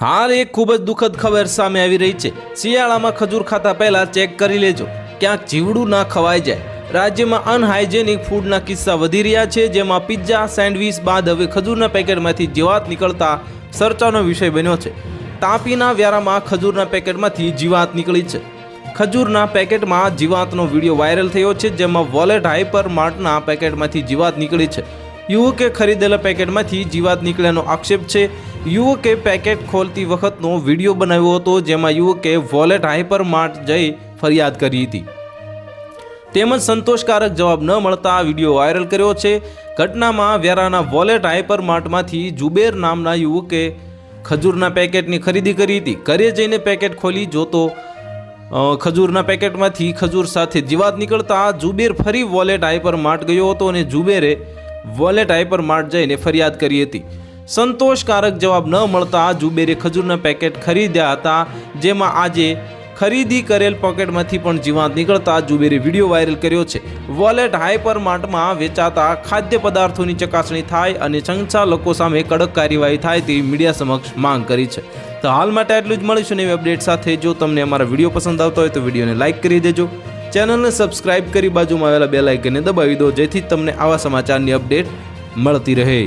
હાલ એક ખૂબ જ દુઃખદ ખબર સામે આવી રહી છે. શિયાળામાં ખજૂર ખાતા પહેલા ચેક કરી લેજો. ક્યાંક જીવડું ના ખવાઈ જાય. રાજ્યમાં અનહાઇજેનિક ફૂડના કિસ્સા વધી રહ્યા છે, જેમાં પિઝા, સેન્ડવિચ બાદ હવે ખજૂરના પેકેટમાંથી જીવાત નીકળતા ચર્ચાનો વિષય બન્યો છે. તાપીના વ્યારામાં ખજૂરના પેકેટમાંથી જીવાત નીકળી છે. ખજૂરના પેકેટમાં જીવાતનો વીડિયો વાયરલ થયો છે, જેમાં વોલેટ હાઈપર માર્ટના પેકેટમાંથી જીવાત નીકળી છે. યુવકે ખરીદેલા પેકેટમાંથી જીવાત નીકળ્યાનો આક્ષેપ છે. યુવકે પેકેટ ખોલતી વખતનો વીડિયો બનાવ્યો હતો, જેમાં યુવકે વોલેટ હાઈપર માર્ટ જઈ ફરિયાદ કરી હતી. તેમજ સંતોષકારક જવાબ ન મળતા આ વીડિયો વાયરલ કર્યો છે. ઘટનામાં વ્યારાના વોલેટ હાઈપર માર્ટમાંથી જુબેર નામના યુવકે ખજૂરના પેકેટની ખરીદી કરી હતી. ઘરે જઈને પેકેટ ખોલી જોતો ખજૂરના પેકેટમાંથી ખજૂર સાથે જીવાત નીકળતા જુબેર ફરી વોલેટ હાઇપર માર્ટ ગયો હતો અને જુબેરે વોલેટ હાઇપર માર્ટ જઈને ફરિયાદ કરી હતી. સંતોષકારક જવાબ ન મળતા જુબેરે ખજૂરના પેકેટ ખરીદ્યા હતા, જેમાં આજે ખરીદી કરેલ પોકેટમાંથી પણ જીવાત નીકળતા જુબેરે વીડિયો વાયરલ કર્યો છે. વોલેટ હાઇપર માર્ટમાં વેચાતા ખાદ્ય પદાર્થોની ચકાસણી થાય અને સંચાલકો સામે કડક કાર્યવાહી થાય તેવી મીડિયા સમક્ષ માંગ કરી છે. તો હાલ માટે આટલું જ મળીશું નવી અપડેટ સાથે. જો તમને અમારા વીડિયો પસંદ આવતો હોય તો વિડીયોને લાઇક કરી દેજો. ચેનલને સબસ્ક્રાઇબ કરી બાજુમાં આવેલા બે લાઇકને દબાવી દો, જેથી તમને આવા સમાચારની અપડેટ મળતી રહે.